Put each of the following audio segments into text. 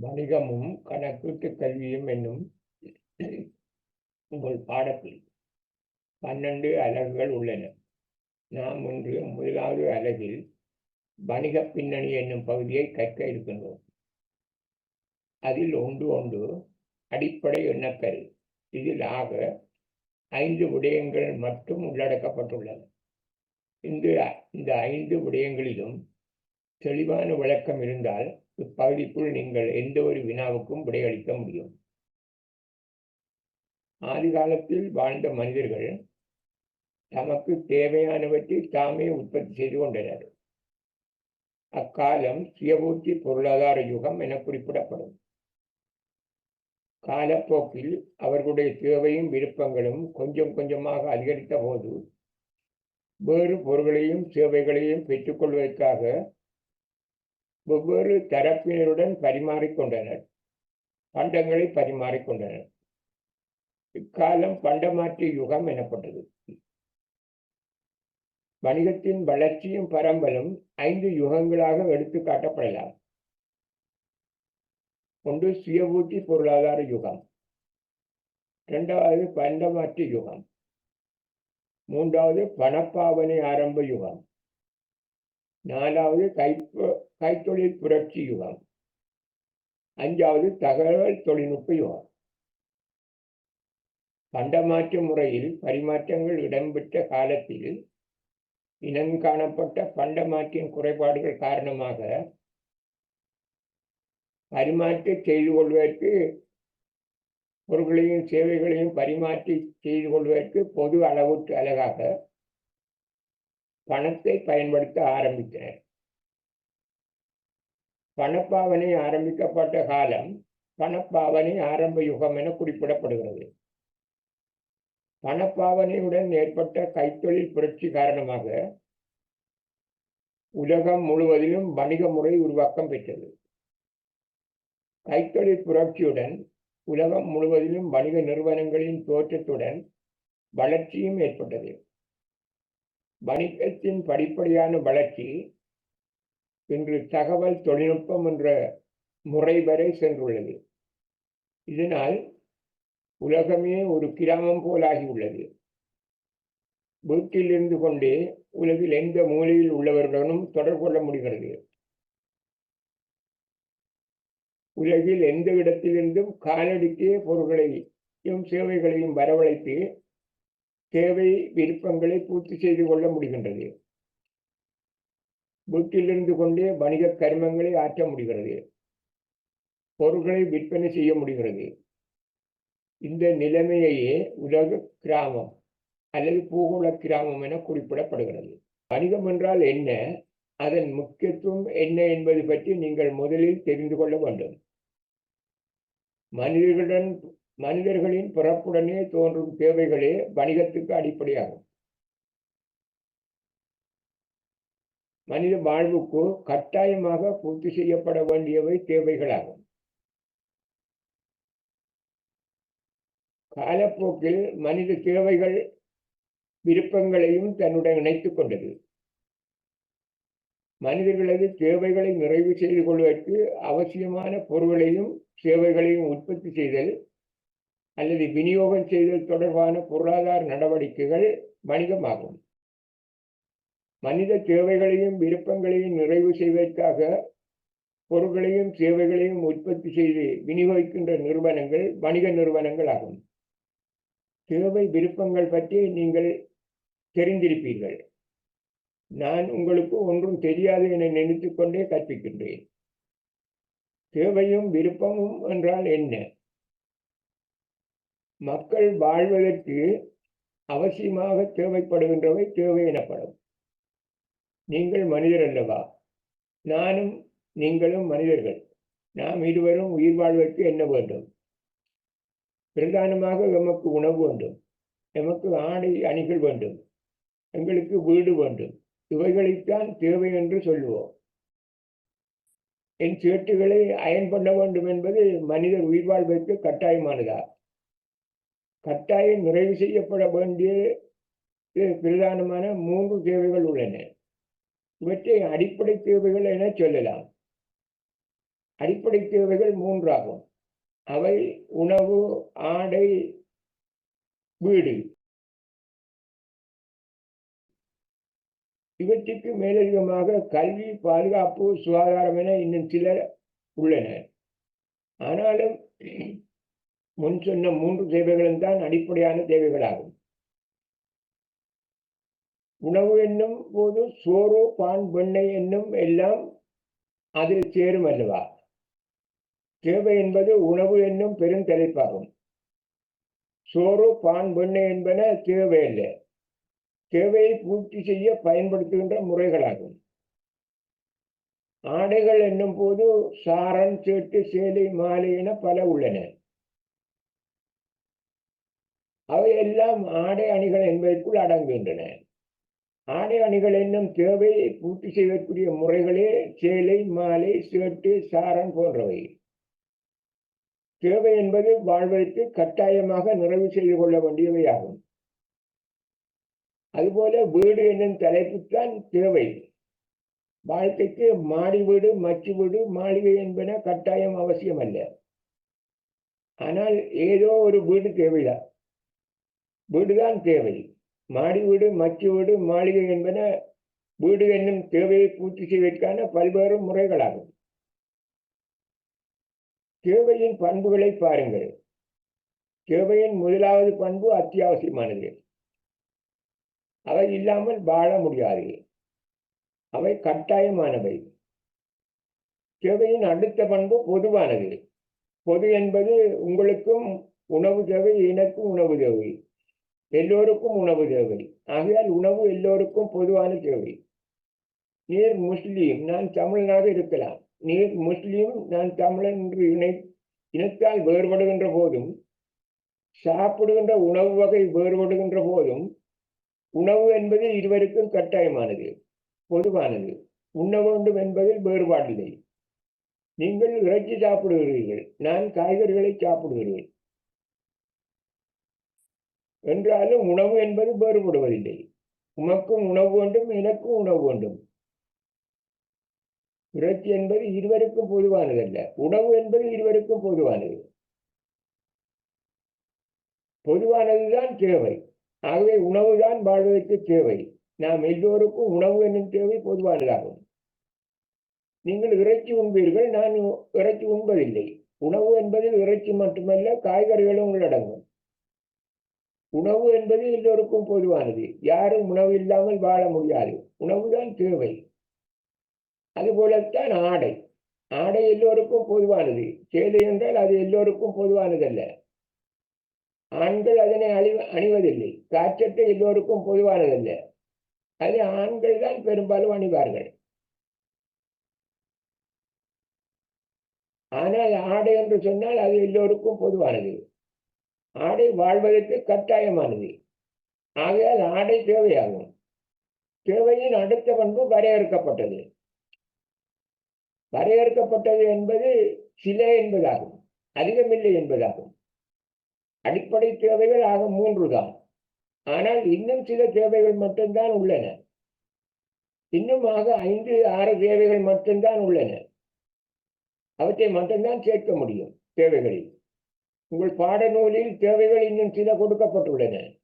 வணிகமும் கணக்கீட்டு கல்வியும் என்னும் உங்கள் பாடத்தில் பன்னெண்டு அலகுகள் உள்ளன. நாம் இன்று முதலாவது அலகில் வணிக பின்னணி என்னும் பகுதியை கற்க இருக்கின்றோம். அதில் ஒன்று ஒன்று அடிப்படை எண்ணக்கரு இதில் ஆக ஐந்து விடயங்கள் மட்டும் உள்ளடக்கப்பட்டுள்ளன. இந்த இந்த ஐந்து விடயங்களிலும் தெளிவான விளக்கம் இருந்தால் இப்பகுதிக்குள் நீங்கள் எந்த ஒரு வினாவுக்கும் விடையளிக்க முடியும். ஆதி காலத்தில் வாழ்ந்த மனிதர்கள் தமக்கு தேவையானவற்றை தாமே உற்பத்தி செய்து கொண்டனர். அக்காலம் சுயபூர்த்தி பொருளாதார யுகம் என குறிப்பிடப்படும். காலப்போக்கில் அவர்களுடைய தேவையும் விருப்பங்களும் கொஞ்சம் கொஞ்சமாக அதிகரித்த போது வேறு பொருள்களையும் சேவைகளையும் பெற்றுக்கொள்வதற்காக வெவ்வேறு தரப்பினருடன் பரிமாறிக்கொண்டனர். பண்டங்களை பரிமாறிக்கொண்டனர். இக்காலம் பண்டமாற்று யுகம் எனப்பட்டது. வணிகத்தின் வளர்ச்சியும் பரம்பலும் ஐந்து யுகங்களாக எடுத்து காட்டப்படலாம். ஒன்று சுயபூர்த்தி பொருளாதார யுகம். இரண்டாவது பண்டமாற்று யுகம். மூன்றாவது பணப்பாவனை ஆரம்ப யுகம். நாலாவது கை கைத்தொழில் புரட்சி யுகம். அஞ்சாவது தகவல் தொழில்நுட்ப யுகம். பண்டமாற்று முறையில் பரிமாற்றங்கள் இடம்பெற்ற காலத்தில் இனங்காணப்பட்ட பண்டமாற்றின் குறைபாடுகள் காரணமாக பரிமாற்ற செய்து கொள்வதற்கு பொருட்களையும் சேவைகளையும் பரிமாற்றி செய்து கொள்வதற்கு பொது அளவுக்கு அழகாக பணத்தை பயன்படுத்த ஆரம்பித்தனர். பணப்பாவனை ஆரம்பிக்கப்பட்ட காலம் பணப்பாவனை ஆரம்ப யுகம் என குறிப்பிடப்படுகிறது. பணப்பாவனையுடன் ஏற்பட்ட கைத்தொழில் புரட்சி காரணமாக உலகம் முழுவதிலும் வணிக முறை உருவாக்கம் பெற்றது. கைத்தொழில் புரட்சியுடன் உலகம் முழுவதிலும் வணிக நிறுவனங்களின் தோற்றத்துடன் வளர்ச்சியும் ஏற்பட்டது. வணிகத்தின் படிப்படியான வளர்ச்சி இன்று தகவல் தொழில்நுட்பம் என்ற முறை வரை சென்றுள்ளது. இதனால் உலகமே ஒரு கிராமம் போலாகி உள்ளது வீட்டில் இருந்து கொண்டே உலகில் எந்த மூலையில் உள்ளவர்களுடனும் தொடர்பு கொள்ள முடிகிறது. உலகில் எந்த இடத்திலிருந்தும் காலடிக்கே பொருட்களையும் சேவைகளையும் வரவழைத்து தேவை விருப்பங்களை பூர்த்தி செய்து கொள்ள முடிகின்றது. வீட்டிலிருந்து கொண்டே வணிக கர்மங்களை ஆற்ற முடிகிறது. பொருட்களை விற்பனை செய்ய முடிகிறது. இந்த நிலைமையையே உலக கிராமம் அல்லது பூகோள கிராமம் என குறிப்பிடப்படுகிறது. வணிகம் என்றால் என்ன? அதன் முக்கியத்துவம் என்ன என்பது பற்றி நீங்கள் முதலில் தெரிந்து கொள்ள வேண்டும். மனிதர்களுடன் மனிதர்களின் பிறப்புடனே தோன்றும் தேவைகளே வணிகத்துக்கு அடிப்படையாகும். மனித வாழ்வுக்கு கட்டாயமாக பூர்த்தி செய்யப்பட வேண்டியவை தேவைகளாகும். காலப்போக்கில் மனித தேவைகள் விருப்பங்களையும் தன்னுடன் இணைத்துக் கொண்டது. மனிதர்களது தேவைகளை நிறைவு செய்து கொள்வதற்கு அவசியமான பொருள்களையும் சேவைகளையும் உற்பத்தி செய்தல் அல்லது விநியோகம் செய்தல் தொடர்பான பொருளாதார நடவடிக்கைகள் வணிகமாகும். மனித தேவைகளையும் விருப்பங்களையும் நிறைவு செய்வதற்காக பொருட்களையும் சேவைகளையும் உற்பத்தி செய்து விநியோகிக்கின்ற நிறுவனங்கள் வணிக நிறுவனங்கள் ஆகும் தேவை விருப்பங்கள் பற்றி நீங்கள் தெரிந்திருப்பீர்கள். நான் உங்களுக்கு ஒன்றும் தெரியாது என நினைத்து கொண்டே கற்பிக்கின்றேன். தேவையும் விருப்பமும் என்றால் என்ன? மக்கள் வாழ்வதற்கு அவசியமாக தேவைப்படுகின்றவை தேவை எனப்படும். நீங்கள் மனிதர் அல்லவா? நானும் நீங்களும் மனிதர்கள். நாம் இருவரும் உயிர் வாழ்வதற்கு என்ன வேண்டும்? பிரதானமாக எமக்கு உணவு வேண்டும். எமக்கு ஆடை அணிகள் வேண்டும். எங்களுக்கு வீடு வேண்டும். இவைகளைத்தான் தேவை என்று சொல்லுவோம். என் சேட்டுகளை அயன் பண்ண வேண்டும் என்பது மனிதர் உயிர் வாழ்வதற்கு கட்டாயமானதா? கட்டாயம் நிறைவு செய்யப்பட வேண்டிய பிரதானமான மூன்று தேவைகள் உள்ளன. இவற்றை அடிப்படை தேவைகள் என சொல்லலாம். அடிப்படை தேவைகள் மூன்றாகும். அவை உணவு ஆடை வீடு. இவற்றுக்கு மேலதிகமாக கல்வி பாதுகாப்பு சுகாதாரம் என இன்னும் சில உள்ளன ஆனாலும் முன் சொன்ன மூன்று தேவைகளும் தான் அடிப்படையான தேவைகளாகும். உணவு என்னும் போது சோறு பான் வெண்ணெய் என்னும் எல்லாம் அதில் சேரும் அல்லவா? தேவை என்பது உணவு என்னும் பெருந்தலைப்பாகும் சோறு பான் வெண்ணெய் என்பன தேவை தேவையல்ல தேவையை பூர்த்தி செய்ய பயன்படுத்துகின்ற முறைகளாகும். ஆடைகள் என்னும் போது சாரன் சேட்டு சேலை மாலை என பல உள்ளன. அவையெல்லாம் ஆடை அணிகள் என்பதற்குள் அடங்குகின்றன. ஆடை அணிகள் என்னும் தேவையை பூர்த்தி செய்வதற்குரிய முறைகளே சேலை மாலை சேட்டு சாரன் போன்றவை. தேவை என்பது வாழ்வதற்கு கட்டாயமாக நிறைவு செய்து கொள்ள வேண்டியவையாகும். அதுபோல வீடு என்னும் தலைப்புத்தான் தேவை. வாழ்க்கைக்கு மாடி வீடு மச்சு வீடு மாளிகை என்பன கட்டாயம் அவசியம் அல்ல ஆனால் ஏதோ ஒரு வீடு தேவைதான். வீடுதான் தேவை. மாடி வீடு மச்சு வீடு மாளிகை என்பன வீடு என்னும் தேவையை பூர்த்தி செய்வதற்கான பல்வேறு முறைகளாகும். தேவையின் பண்புகளை பாருங்கள். தேவையின் முதலாவது பண்பு அத்தியாவசியமானது. அவை இல்லாமல் வாழ முடியாது. அவை கட்டாயமானவை. தேவையின் அடுத்த பண்பு பொதுவானது. பொது என்பது உங்களுக்கும் உணவு தேவை எனக்கும் உணவு தேவை. எல்லோருக்கும் உணவு தேவை. ஆகையால் உணவு எல்லோருக்கும் பொதுவான தேவை. நீர் முஸ்லீம் நான் தமிழனாக இருக்கலாம். நீர் முஸ்லீம் நான் தமிழன் என்று இணை இனத்தால் வேறுபடுகின்ற போதும் சாப்பிடுகின்ற உணவு வகை வேறுபடுகின்ற போதும் உணவு என்பது இருவருக்கும் கட்டாயமானது பொதுவானது. உண்ண வேண்டும் என்பதில் வேறுபாடில்லை. நீங்கள் இறைச்சி சாப்பிடுகிறீர்கள் நான் காய்கறிகளை சாப்பிடுகிறேன். என்றாலும் உணவு என்பது வேறுபடுவதில்லை. உமக்கும் உணவு வேண்டும் எனக்கும் உணவு வேண்டும். இறைச்சி என்பது இருவருக்கும் பொதுவானது அல்ல உணவு என்பது இருவருக்கும் பொதுவானது. பொதுவானதுதான் தேவை. ஆகவே உணவுதான் வாழ்வதற்கு தேவை. நாம் எல்லோருக்கும் உணவு என்னும் தேவை பொதுவானதாகும். நீங்கள் இறைச்சி உண்பீர்கள் நான் இறைச்சி உண்பதில்லை. உணவு என்பதில் இறைச்சி மட்டுமல்ல காய்கறிகளும் உள்ளடங்கும். உணவு என்பது எல்லோருக்கும் பொதுவானது. யாரும் உணவு இல்லாமல் வாழ முடியாது. உணவுதான் தேவை. அதுபோலத்தான் ஆடை. ஆடை எல்லோருக்கும் பொதுவானது. சேலை என்றால் அது எல்லோருக்கும் பொதுவானதல்ல. ஆண்கள் அதனை அழி அணிவதில்லை. காற்றட்டை எல்லோருக்கும் பொதுவானதல்ல. அது ஆண்கள் தான் பெரும்பாலும் அணிவார்கள். ஆனால் ஆடை என்று சொன்னால் அது எல்லோருக்கும் பொதுவானது. ஆடை வாழ்வதற்கு கட்டாயமானது. ஆகையால் ஆடை தேவையாகும். தேவையின் அடுத்த பண்பு வரையறுக்கப்பட்டது. வரையறுக்கப்பட்டது என்பது சில என்பதாகும் அதிகமில்லை என்பதாகும். அடிப்படை தேவைகள் ஆக மூன்று தான் ஆனால் இன்னும் சில தேவைகள் மட்டும்தான் உள்ளன. இன்னும் ஆக ஐந்து ஆறு தேவைகள் மட்டும்தான் உள்ளன. அவற்றை மட்டும்தான் சேர்க்க முடியும் தேவைகளில். உங்கள் பாடநூலில் தேவைகள் இன்னும் சில கொடுக்கப்பட்டுள்ளன.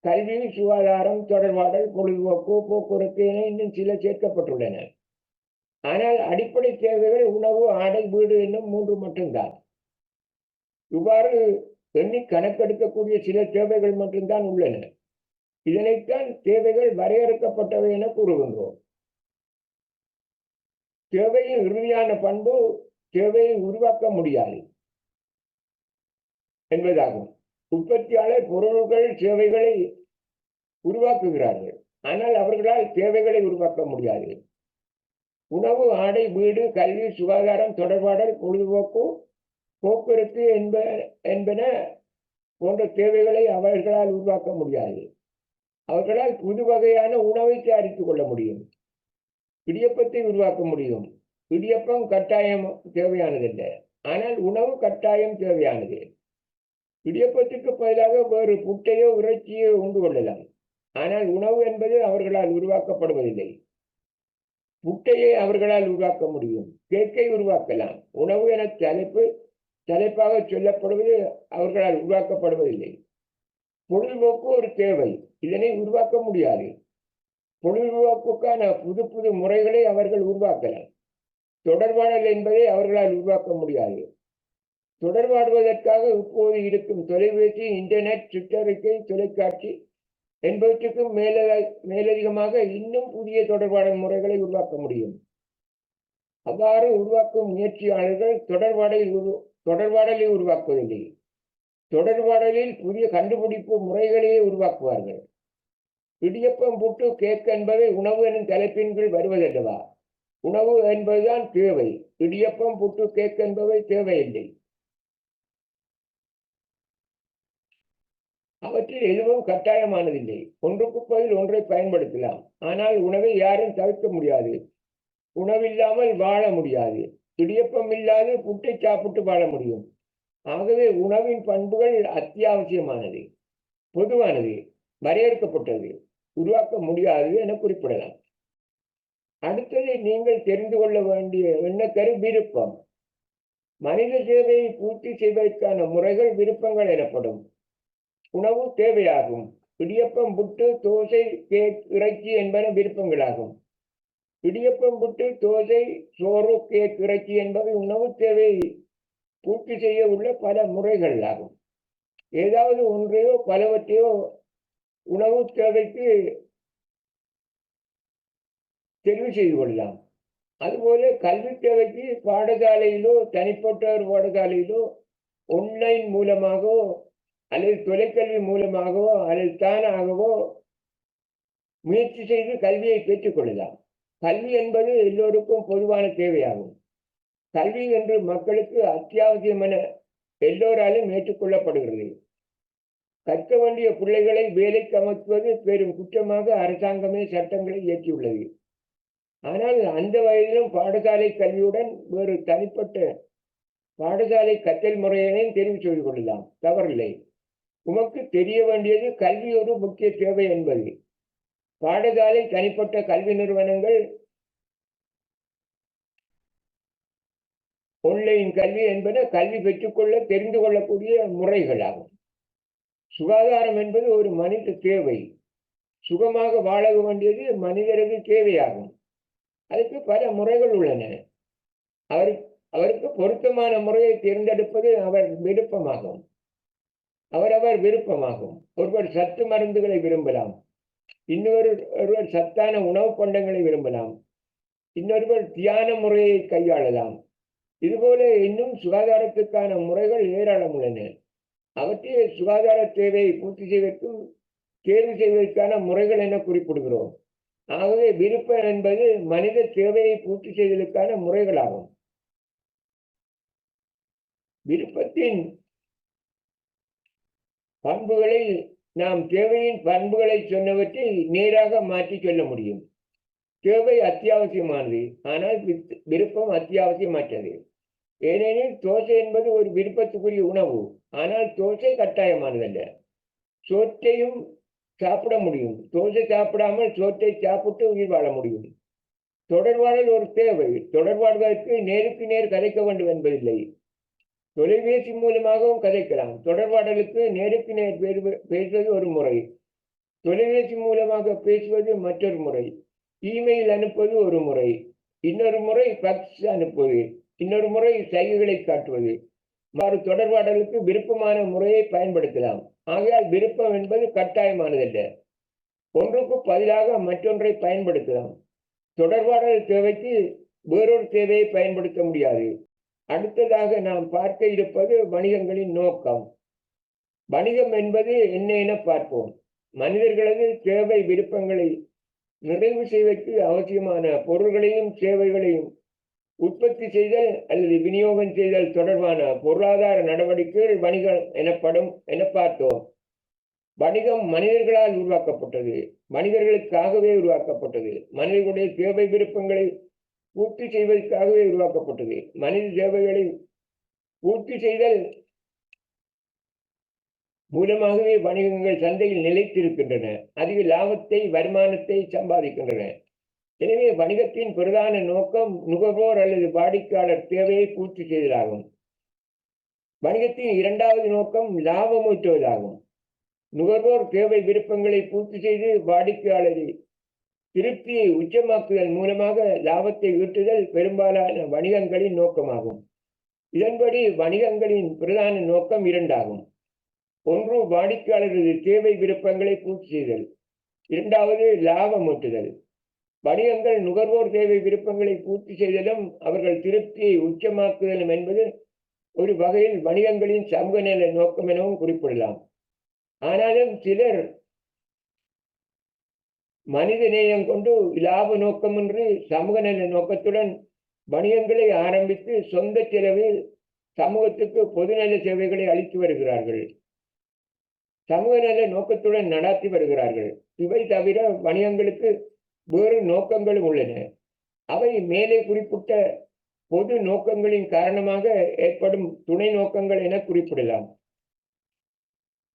கல்வி சுகாதாரம் தொடர்பாடல் பொழுதுபோக்கு போக்குவரத்து என இன்னும் சில சேர்க்கப்பட்டுள்ளன. ஆனால் அடிப்படை தேவைகள் உணவு ஆடை வீடு என்னும் மூன்று மட்டும்தான். இவ்வாறு எண்ணி கணக்கெடுக்கக்கூடிய சில தேவைகள் மட்டும்தான் உள்ளன. இதனைத்தான் தேவைகள் வரையறுக்கப்பட்டவை என கூறுகின்றோம். தேவையின் இறுதியான பண்பு தேவையை உருவாக்க முடியாது. என்பதாகும். உற்பத்தியாளர் பொருள்கள் சேவைகளை உருவாக்குகிறார்கள். ஆனால் அவர்களால் தேவைகளை உருவாக்க முடியாது. உணவு ஆடை வீடு கல்வி சுகாதாரம் தொடர்பாடல் பொழுதுபோக்கு போக்குவரத்து என்ப என்பன போன்ற தேவைகளை அவர்களால் உருவாக்க முடியாது. அவர்களால் புது வகையான உணவை தயாரித்துக் கொள்ள முடியும். இடியப்பத்தை உருவாக்க முடியும். இடியப்பம் கட்டாயம் தேவையானதில்லை. ஆனால் உணவு கட்டாயம் தேவையானது. இடியப்பத்துக்கு பதிலாக வேறு புட்டையோ இறைச்சியோ உண்டு கொள்ளலாம். ஆனால் உணவு என்பது அவர்களால் உருவாக்கப்படுவதில்லை. புட்டையை அவர்களால் உருவாக்க முடியும். கேக்கை உருவாக்கலாம். உணவு என தலைப்பு தலைப்பாக சொல்லப்படுவது அவர்களால் உருவாக்கப்படுவதில்லை. பொழுதுபோக்கு ஒரு தேவை. இதனை உருவாக்க முடியாது. பொழுதுபோக்குக்கான புது புது முறைகளை அவர்கள் உருவாக்கலாம். தொடர்பாடல் என்பதை அவர்களால் உருவாக்க முடியாது. தொடர்பாடுவதற்காக இப்போது இருக்கும் தொலைபேசி இன்டர்நெட் சுற்றறிக்கை தொலைக்காட்சி என்பவற்றுக்கும் மேல மேலதிகமாக இன்னும் புதிய தொடர்பாடல் முறைகளை உருவாக்க முடியும். அவ்வாறு உருவாக்கும் முயற்சியாளர்கள் தொடர்பாடலில் உரு தொடர்பாடலை உருவாக்குவதில்லை. தொடர்பாடலில் புதிய கண்டுபிடிப்பு முறைகளையே உருவாக்குவார்கள். இடியப்பம் புட்டு கேக் என்பவை உணவு எனும் தலைப்பின் கீழ் வருவதல்லவா? உணவு என்பதுதான் தேவை. இடியப்பம் புட்டு கேக் என்பவை தேவையில்லை. அவற்றில் எதுவும் கட்டாயமானதில்லை. ஒன்றுக்கு பதில் ஒன்றை பயன்படுத்தலாம். ஆனால் உணவை யாரும் தவிர்க்க முடியாது. உணவில்லாமல் வாழ முடியாது. இடியப்பம் இல்லாது புட்டை சாப்பிட்டு வாழ முடியும். ஆகவே உணவின் பண்புகள் அத்தியாவசியமானது பொதுவானது வரையறுக்கப்பட்டது உருவாக்க முடியாது என குறிப்பிடலாம். அடுத்தது நீங்கள் தெரிந்து கொள்ள வேண்டிய எண்ணக்கரு விருப்பம். மனித சேவையை பூர்த்தி செய்வதற்கான முறைகள் விருப்பங்கள் எனப்படும். உணவு தேவையாகும். இடியப்பம் புட்டு தோசை கேக் இறைச்சி என்பன விருப்பங்களாகும். இடியப்பம் புட்டு தோசை சோறு கேக் இறைச்சி என்பவை உணவு தேவையை பூர்த்தி செய்ய உள்ள பல முறைகள் ஆகும் ஏதாவது ஒன்றையோ பலவற்றையோ உணவு தேவைக்கு தெரிவு செய்து கொள்ளலாம். அதுபோல கல்வி தேவைக்கு பாடசாலையிலோ தனிப்பட்ட ஒரு பாடசாலையிலோ ஒன்லைன் மூலமாகவோ அல்லது தொலைக்கல்வி மூலமாகவோ அல்லது தானாகவோ முயற்சி செய்து கல்வியை பெற்றுக்கொள்ளலாம் கல்வி என்பது எல்லோருக்கும் பொதுவான தேவையாகும். கல்வி என்று மக்களுக்கு அத்தியாவசியம் என எல்லோராலும் ஏற்றுக்கொள்ளப்படுகிறது. கற்க வேண்டிய பிள்ளைகளை வேலைக்கு அமர்த்துவது பெரும் குற்றமாக அரசாங்கமே சட்டங்களை இயற்றியுள்ளது. ஆனால் அந்த வயதிலும் பாடசாலை கல்வியுடன் வேறு தனிப்பட்ட பாடசாலை கற்றல் முறையினையும் தெரிவு செய்து கொள்ளலாம். தவறில்லை. உமக்கு தெரிய வேண்டியது கல்வி ஒரு முக்கிய தேவை என்பது. பாடசாலை தனிப்பட்ட கல்வி நிறுவனங்கள் ஒன்லைன் கல்வி என்பன கல்வி பெற்றுக்கொள்ள தெரிந்து கொள்ளக்கூடிய முறைகளாகும். சுகாதாரம் என்பது ஒரு மனித தேவை. சுகமாக வாழ வேண்டியது மனிதரது தேவையாகும். அதுக்கு பல முறைகள் உள்ளன. அவர் அவருக்கு பொருத்தமான முறையை தேர்ந்தெடுப்பது அவர் விருப்பமாகும். அவரவர் விருப்பமாகும். ஒருவர் சத்து மருந்துகளை விரும்பலாம். இன்னொரு ஒருவர் சத்தான உணவு பண்டங்களை விரும்பலாம். இன்னொருவர் தியான முறையை கையாளலாம். இதுபோல இன்னும் சுகாதாரத்துக்கான முறைகள் ஏராளம் உள்ளன. அவற்றை சுகாதார தேவையை பூர்த்தி செய்வதற்கும் தேர்வு செய்வதற்கான முறைகள் என குறிப்பிடுகிறோம். ஆகவே விருப்பம் என்பது மனித தேவையை பூர்த்தி செய்வதற்கான முறைகளாகும். விருப்பத்தின் பண்புகளை நாம் தேவையின் பண்புகளை சொன்னவற்றை நேராக மாற்றி சொல்ல முடியும். தேவை அத்தியாவசியமானது ஆனால் விருப்பம் அத்தியாவசியமற்றது. ஏனெனில் தோசை என்பது ஒரு விருப்பத்துக்குரிய உணவு ஆனால் தோசை கட்டாயமானதல்ல. சோற்றையும் சாப்பிட முடியும். தோசை சாப்பிடாமல் சோற்றை சாப்பிட்டு உயிர் வாழ முடியும். தொடர்வாடல் ஒரு தேவை. தொடர்பாடுவதற்கு நேருக்கு நேர் கதைக்க வேண்டும் என்பதில்லை. தொலைபேசி மூலமாகவும் கதைக்கலாம். தொடர்பாடலுக்கு நேருக்கு நேர் பேசுவது ஒரு முறை. தொலைபேசி மூலமாக பேசுவது மற்றொரு முறை. இமெயில் அனுப்புவது ஒரு முறை. இன்னொரு முறை ஃபக்ஸ் அனுப்புவது. இன்னொரு முறை சைகைகளை காட்டுவது. மாறு தொடர்பாடலுக்கு விருப்பமான முறையை பயன்படுத்தலாம். ஆகையால் விருப்பம் என்பது கட்டாயமானதல்ல. ஒன்றுக்கு பதிலாக மற்றொன்றை பயன்படுத்தலாம். தொடர்பாடல் தேவைக்கு வேறொரு தேவையை பயன்படுத்த முடியாது. அடுத்ததாக நாம் பார்க்க இருப்பது வணிகங்களின் நோக்கம். வணிகம் என்பது என்ன என பார்ப்போம். மனிதர்களது தேவை விருப்பங்களை நிறைவு செய்வதற்கு அவசியமான பொருள்களையும் சேவைகளையும் உற்பத்தி செய்தல் அல்லது விநியோகம் செய்தல் தொடர்பான பொருளாதார நடவடிக்கைகள் வணிகம் எனப்படும் என பார்த்தோம். வணிகம் மனிதர்களால் உருவாக்கப்பட்டது. மனிதர்களுக்காகவே உருவாக்கப்பட்டது. மனிதர்களுடைய தேவை விருப்பங்களை பூர்த்தி செய்வதற்காகவே உருவாக்கப்பட்டது. மனித தேவைகளை பூர்த்தி செய்தல் மூலமாகவே வணிகங்கள் சந்தையில் நிலைத்திருக்கின்றன. அதிக லாபத்தை வருமானத்தை சம்பாதிக்கின்றன. எனவே வணிகத்தின் பிரதான நோக்கம் நுகர்வோர் அல்லது வாடிக்கையாளர் தேவையை பூர்த்தி செய்தலாகும். வணிகத்தின் இரண்டாவது நோக்கம் லாபம் நுகர்வோர் தேவை விருப்பங்களை பூர்த்தி செய்து வாடிக்கையாளரை திருப்தியை உச்சமாக்குதல் மூலமாக லாபத்தை ஈட்டுதல் பெரும்பாலான வணிகங்களின் நோக்கமாகும். இதன்படி வணிகங்களின் பிரதான நோக்கம் இரண்டாகும். ஒன்று வாடிக்கையாளரது தேவை விருப்பங்களை பூர்த்தி செய்தல். இரண்டாவது லாபமூட்டுதல் வணிகங்கள் நுகர்வோர் தேவை விருப்பங்களை பூர்த்தி செய்தலும் அவர்கள் திருப்தியை உச்சமாக்குதலும் என்பது ஒரு வகையில் வணிகங்களின் சமூக நல நோக்கம் எனவும் குறிப்பிடலாம். ஆனாலும் சிலர் மனித நேயம் கொண்டு லாப நோக்கமின்றி சமூக நல நோக்கத்துடன் வணிகங்களை ஆரம்பித்து சொந்த செலவில் சமூகத்துக்கு பொதுநல சேவைகளை அளித்து வருகிறார்கள். சமூக நல நோக்கத்துடன் நடாத்தி வருகிறார்கள். இவை தவிர வணிகங்களுக்கு வேறு நோக்கங்களும் உள்ளன. அவை மேலே குறிப்பிட்ட பொது நோக்கங்களின் காரணமாக ஏற்படும் துணை நோக்கங்கள் என குறிப்பிடலாம்.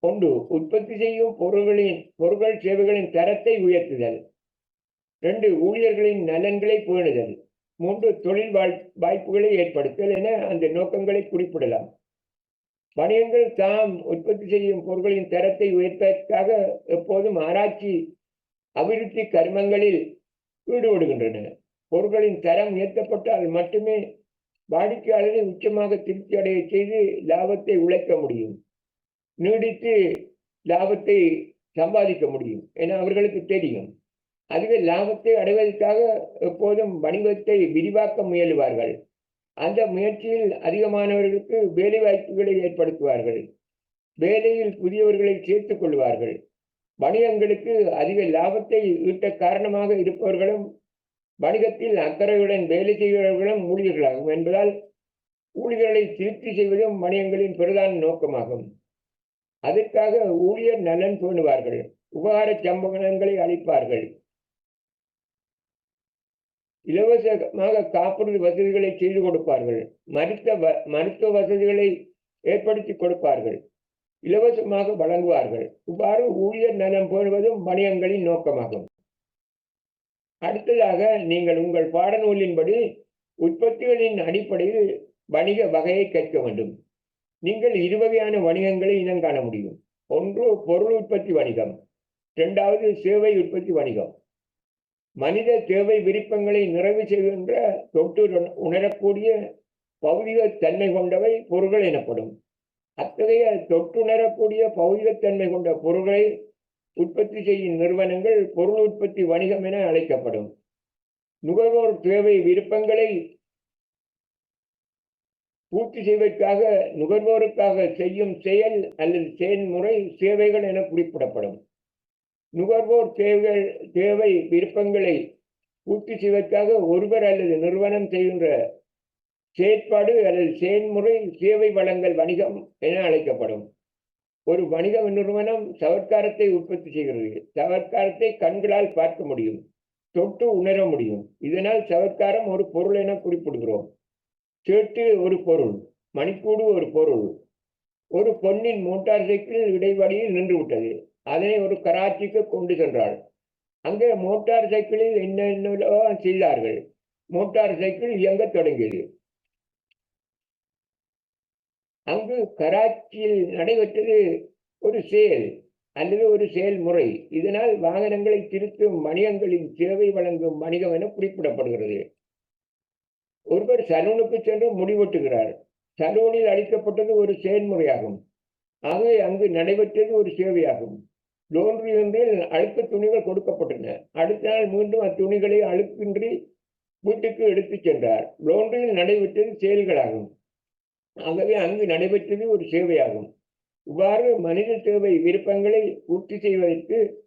ஒன்று உற்பத்தி செய்யும் பொருள்களின் பொருட்கள் சேவைகளின் தரத்தை உயர்த்துதல். ரெண்டு ஊழியர்களின் நலன்களை பேணுதல். மூன்று தொழில் வாய்ப்புகளை ஏற்படுத்தல் என அந்த நோக்கங்களை குறிப்பிடலாம். வணிகங்கள் தாம் உற்பத்தி செய்யும் பொருட்களின் தரத்தை உயர்த்ததற்காக எப்போதும் ஆராய்ச்சி அபிவிருத்தி கர்மங்களில் ஈடுபடுகின்றன. பொருட்களின் தரம் உயர்த்தப்பட்டால் மட்டுமே வாடிக்கையாளரை உச்சமாக திருப்தி அடைய செய்து லாபத்தை உழைக்க முடியும். நீடித்து லாபத்தை சம்பாதிக்க முடியும். என அவர்களுக்கு தெரியும். அதுவே லாபத்தை அடைவதற்காக எப்போதும் வணிகத்தை விரிவாக்க முயலுவார்கள். அந்த முயற்சியில் அதிகமானவர்களுக்கு வேலை வாய்ப்புகளை ஏற்படுத்துவார்கள். வேலையில் புதியவர்களை சேர்த்துக் கொள்வார்கள். வணிகங்களுக்கு அதிக லாபத்தை ஈட்ட காரணமாக இருப்பவர்களும் வணிகத்தில் அக்கறையுடன் வேலை செய்கிறவர்களும் ஊழியர்களாகும் என்பதால் ஊழியர்களை திருப்தி செய்வதும் வணிகங்களின் பிரதான நோக்கமாகும். அதற்காக ஊழியர் நலன் பேணுவார்கள் உபகார சம்பவங்களை அளிப்பார்கள். இலவசமாக காப்புறுதி வசதிகளை செய்து கொடுப்பார்கள். மருத்துவ மருத்துவ வசதிகளை ஏற்படுத்தி கொடுப்பார்கள். இலவசமாக வழங்குவார்கள். இவ்வாறு ஊழியர் நலம் பேணுவதும் வணிகங்களின் நோக்கமாகும். அடுத்ததாக நீங்கள் உங்கள் பாடநூலின்படி உற்பத்திகளின் அடிப்படையில் வணிக வகையை கேட்க வேண்டும். நீங்கள் இருவகையான வணிகங்களை இனம் காண முடியும். ஒன்று பொருள் உற்பத்தி வணிகம். இரண்டாவது சேவை உற்பத்தி வணிகம். மனித தேவை விருப்பங்களை நிறைவு செய்கின்ற தொட்டு உணரக்கூடிய பௌதிக தன்மை கொண்டவை பொருள்கள் எனப்படும். அத்தகைய தொட்டுணரக்கூடிய பௌதிகத்தன்மை கொண்ட பொருள்களை உற்பத்தி செய்யும் நிறுவனங்கள் பொருள் உற்பத்தி வணிகம் என அழைக்கப்படும். நுகர்வோர் தேவை விருப்பங்களை பூர்த்தி செய்வதற்காக நுகர்வோருக்காக செய்யும் செயல் அல்லது செயல்முறை சேவைகள் என குறிப்பிடப்படும். நுகர்வோர் தேவைகள் தேவை விருப்பங்களை பூர்த்தி செய்வதற்காக ஒருவர் அல்லது நிறுவனம் செய்கின்ற செயற்பாடு அல்லது செயல்முறை சேவை வழங்கல் வணிகம் என அழைக்கப்படும். ஒரு வணிக நிறுவனம் சவர்க்காரத்தை உற்பத்தி செய்கிறது. சவர்க்காரத்தை கண்களால் பார்க்க முடியும் தொட்டு உணர முடியும். இதனால் சவர்க்காரம் ஒரு பொருள் என குறிப்பிடுகிறோம். சேட்டு ஒரு பொருள் மணிக்கூடு ஒரு பொருள். ஒரு பொன்னின் மோட்டார் சைக்கிள் இடைவழியில் நின்று விட்டது அதனை ஒரு கராச்சிக்கு கொண்டு சென்றாள். அங்கே மோட்டார் சைக்கிளில் என்னென்ன செய்தார்கள். மோட்டார் சைக்கிள் இயங்க தொடங்கியது. அங்கு கராச்சியில் நடைபெற்றது ஒரு செயல் அல்லது ஒரு செயல்முறை இதனால் வாகனங்களை திருத்தும் வணிகங்களின் சேவை வழங்கும் வணிகம் என குறிப்பிடப்படுகிறது. ஒருவர் சலூனுக்கு சென்று முடிவெட்டுகிறார். சலூனில் அளிக்கப்பட்டது ஒரு செயல்முறையாகும் ஆகவே அங்கு நடைபெற்றது ஒரு சேவையாகும். லோன்றி ஒன்றில் அழுத்த துணிகள் கொடுக்கப்பட்டன. அடுத்த நாள் மீண்டும் அத்துணிகளை அழுக்கின்றி வீட்டுக்கு எடுத்துச் சென்றார். லோன்றியில் நடைபெற்றது செயல்களாகும். ஆகவே அங்கு நடைபெற்றது ஒரு சேவையாகும். இவ்வாறு மனித தேவை விருப்பங்களை பூர்த்தி செய்வதற்கு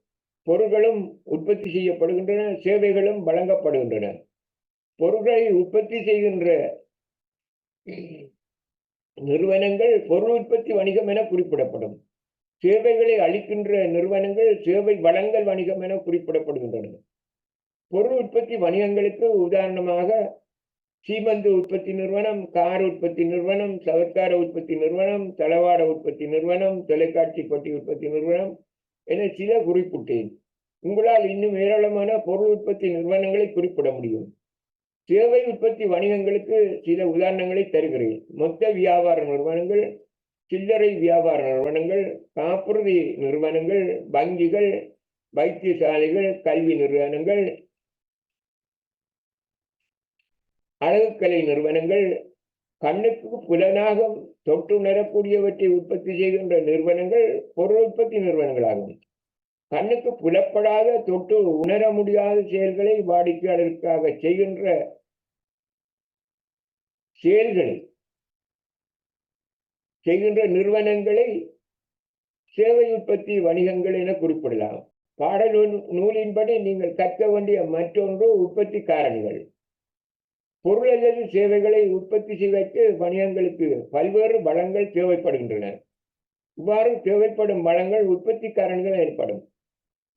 பொருட்களும் உற்பத்தி செய்யப்படுகின்றன சேவைகளும் வழங்கப்படுகின்றன. பொருட்களை உற்பத்தி செய்கின்ற நிறுவனங்கள் பொருள் உற்பத்தி வணிகம் என குறிப்பிடப்படும். சேவைகளை அளிக்கின்ற நிறுவனங்கள் சேவை வளங்கள் வணிகம் என குறிப்பிடப்படுகின்றன. பொருள் உற்பத்தி வணிகங்களுக்கு உதாரணமாக சீமந்து உற்பத்தி நிறுவனம் கார் உற்பத்தி நிறுவனம் சவர்க்கார உற்பத்தி நிறுவனம் தளவாட உற்பத்தி நிறுவனம் தொலைக்காட்சி பட்டி உற்பத்தி நிறுவனம் என சில குறிப்பிட்டேன். உங்களால் இன்னும் ஏராளமான பொருள் உற்பத்தி நிறுவனங்களை குறிப்பிட முடியும். சேவை உற்பத்தி வணிகங்களுக்கு சில உதாரணங்களை தருகிறேன். மொத்த வியாபார நிறுவனங்கள் சில்லறை வியாபார நிறுவனங்கள் காப்புறுதி நிறுவனங்கள் வங்கிகள் வைத்தியசாலைகள் கல்வி நிறுவனங்கள் அழகுக்கலை நிறுவனங்கள் கண்ணுக்கு புலனாக தொட்டுணரக்கூடியவற்றை உற்பத்தி செய்கின்ற நிறுவனங்கள் பொருள் உற்பத்தி நிறுவனங்களாகும். கண்ணுக்கு புலப்படாத தொட்டு உணர முடியாத செயல்களை வாடிக்கையாளருக்காக செய்கின்ற செயல்களை செய்கின்ற நிறுவனங்களை சேவை உற்பத்தி வணிகங்கள் என குறிப்பிடலாம். பாடல் நூலின்படி நீங்கள் கற்க வேண்டிய மற்றொன்று உற்பத்தி காரணிகள் பொருள் அல்லது சேவைகளை உற்பத்தி செய்வதற்கு வணிகங்களுக்கு பல்வேறு வளங்கள் தேவைப்படுகின்றன. இவ்வாறு தேவைப்படும் வளங்கள் உற்பத்தி காரணிகள் ஏற்படும்.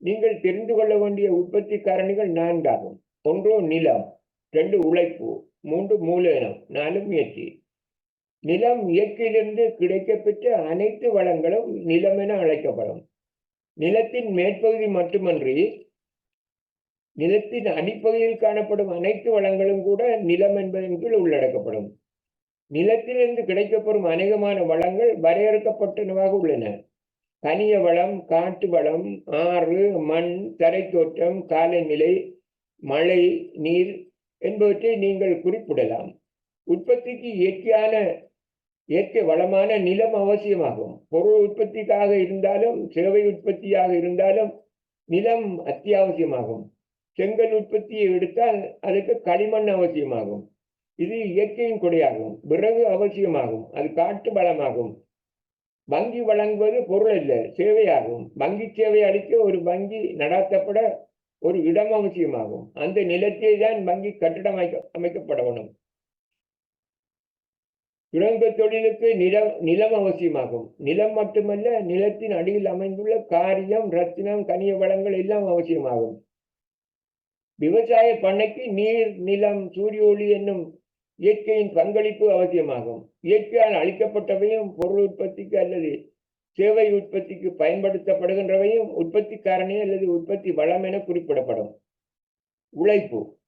நீங்கள் தெரிந்து கொள்ள வேண்டிய உற்பத்தி காரணிகள் நான்காகும். ஒன்று நிலம் ரெண்டு உழைப்பு மூன்று மூலதனம் நாலு முயற்சி. நிலம் இயற்கையிலிருந்து கிடைக்கப்பெற்ற அனைத்து வளங்களும் நிலம் என அழைக்கப்படும். நிலத்தின் மேற்பகுதி மட்டுமன்றி நிலத்தின் அடிப்பகுதியில் காணப்படும் அனைத்து வளங்களும் கூட நிலம் என்பதன் கீழ் உள்ளடக்கப்படும். நிலத்திலிருந்து கிடைக்கப்படும் அநேகமான வளங்கள் வரையறுக்கப்பட்டனவாக உள்ளன. கனிய வளம் காட்டு வளம் ஆறு மண் தரைத்தோற்றம் காலநிலை மழை நீர் என்பவற்றை நீங்கள் குறிப்பிடலாம். உற்பத்திக்கு இயற்கையான இயற்கை வளமான நிலம் அவசியமாகும். பொருள் உற்பத்திக்காக இருந்தாலும் சேவை உற்பத்தியாக இருந்தாலும் நிலம் அத்தியாவசியமாகும். செங்கல் உற்பத்தியை எடுத்தால் அதுக்கு களிமண் அவசியமாகும். இது இயற்கையின் கொடையாகும். விறகு அவசியமாகும். அது காட்டு வளமாகும். வங்கி வழங்குவது பொருள் அல்ல சேவையாகும். வங்கி சேவை அளிக்க ஒரு வங்கி நடாத்தப்பட ஒரு இடம் அவசியமாகும். அந்த நிலத்தை தான் வங்கி கட்டிடம் அமைக்க அமைக்கப்பட சுரங்க தொழிலுக்கு நிலம் நிலம் அவசியமாகும். நிலம் மட்டுமல்ல நிலத்தின் அடியில் அமைந்துள்ள காரியம் ரத்தினம் கனிய வளங்கள் எல்லாம் அவசியமாகும். விவசாய பண்ணைக்கு நீர் நிலம் சூரிய ஒளி என்னும் இயற்கையின் பங்களிப்பு அவசியமாகும். இயற்கையால் அளிக்கப்பட்டவையும் பொருள் உற்பத்திக்கு அல்லது சேவை உற்பத்திக்கு பயன்படுத்தப்படுகின்றவையும் உற்பத்தி காரணி அல்லது உற்பத்தி வளம் என குறிப்பிடப்படும். உழைப்பு.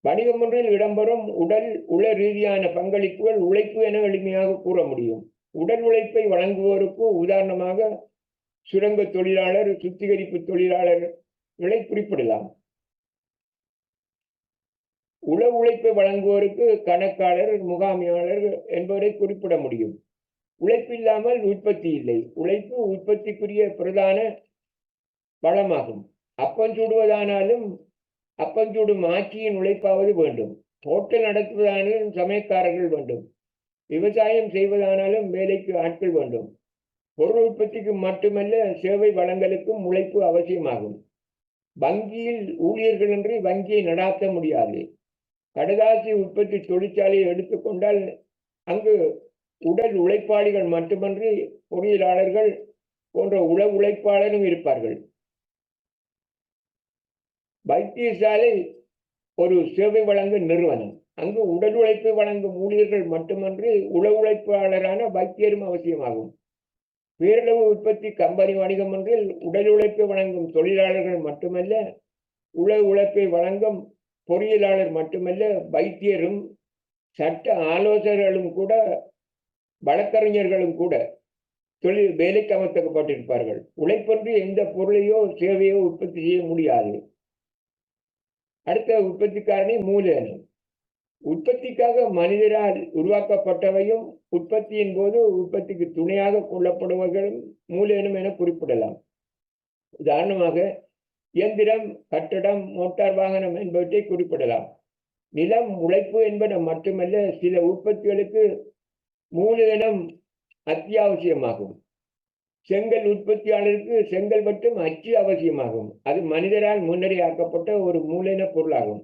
வணிகம் ஒன்றில் இடம்பெறும் உடல் உள ரீதியான பங்களிப்புகள் உழைப்பு என எளிமையாக கூற முடியும். உடல் உழைப்பை வழங்குவோருக்கு உதாரணமாக சுரங்க தொழிலாளர் சுத்திகரிப்பு தொழிலாளர்களை குறிப்பிடலாம். உள உழைப்பை வழங்குவோருக்கு கணக்காளர் முகாமியாளர் என்பவரை குறிப்பிட முடியும். உழைப்பில்லாமல் உற்பத்தி இல்லை. உழைப்பு உற்பத்திக்குரிய பிரதான வளமாகும். அப்பம் சுடுவதானாலும் அப்பஞ்சூடும் ஆட்சியின் உழைப்பாவது வேண்டும். ஹோட்டல் நடத்துவதானாலும் சமயக்காரர்கள் வேண்டும். விவசாயம் செய்வதானாலும் வேலைக்கு ஆட்கள் வேண்டும். பொருள் உற்பத்திக்கு மட்டுமல்ல சேவை வளங்களுக்கும் உழைப்பு அவசியமாகும். வங்கியில் ஊழியர்களின்றி வங்கியை நடாத்த முடியாது. கடதாசி உற்பத்தி தொழிற்சாலையை எடுத்துக்கொண்டால் அங்கு உடல் உழைப்பாளிகள் மட்டுமன்றி பொறியியலாளர்கள் போன்ற உள உழைப்பாளரும் இருப்பார்கள். வைத்தியசாலை ஒரு சேவை வழங்கும் நிறுவனம். அங்கு உடல் உழைப்பு வழங்கும் ஊழியர்கள் மட்டுமன்றி உள உழைப்பாளரான வைத்தியரும் அவசியமாகும். பேரளவு உற்பத்தி கம்பெனி வணிகம் ஒன்றில் உடல் உழைப்பை வழங்கும் தொழிலாளர்கள் மட்டுமல்ல உள உழைப்பை வழங்கும் பொறியியலாளர் மட்டுமல்ல வைத்தியரும் சட்ட ஆலோசகர்களும் கூட வழக்கறிஞர்களும் கூட தொழில் வேலைக்கு அமர்த்தப்பட்டிருப்பார்கள் உழைப்பொன்றி எந்த பொருளையோ சேவையோ உற்பத்தி செய்ய முடியாது. அடுத்த உற்பத்தி மூலதனம் உற்பத்திக்காக மனிதரால் உருவாக்கப்பட்டவையும் உற்பத்தியின் போது உற்பத்திக்கு துணையாக கொள்ளப்படுவர்களும் மூலதனம் என குறிப்பிடலாம். உதாரணமாக இயந்திரம் கட்டடம் மோட்டார் வாகனம் என்பவற்றை குறிப்பிடலாம். நிலம் உழைப்பு என்பன மட்டுமல்ல சில உற்பத்திகளுக்கு மூலதனம் அத்தியாவசியமாகும். செங்கல் உற்பத்தியாளருக்கு செங்கல் மட்டும் அச்சு அவசியமாகும். அது மனிதரால் முன்னரே ஆக்கப்பட்ட ஒரு மூலன பொருளாகும்.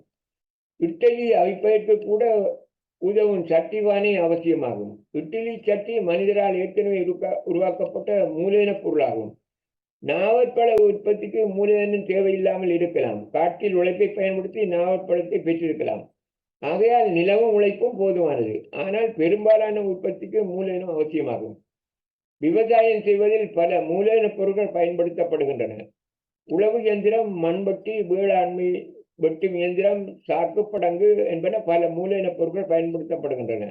இட்டலி அமைப்பதற்கு கூட உதவும் சட்டிவானே அவசியமாகும். இட்டலி சட்டி மனிதரால் ஏற்கனவே உருவாக்கப்பட்ட மூலன பொருளாகும். நாவற்பழ உற்பத்திக்கு மூலதனம் தேவையில்லாமல் இருக்கலாம். காட்டில் உழைப்பை பயன்படுத்தி நாவற்பழத்தை பெற்றிருக்கலாம். ஆகையால் நிலவும் உழைப்பும் போதுமானது. ஆனால் பெரும்பாலான உற்பத்திக்கு மூலதனம் அவசியமாகும். விவசாயம் செய்வதில் பல மூலதன பொருட்கள் பயன்படுத்தப்படுகின்றன. உழவு இயந்திரம் மண்வெட்டி வேளாண்மை வெட்டும் இயந்திரம் சாக்குப்படங்கு என்பன பல மூலதன பொருட்கள் பயன்படுத்தப்படுகின்றன.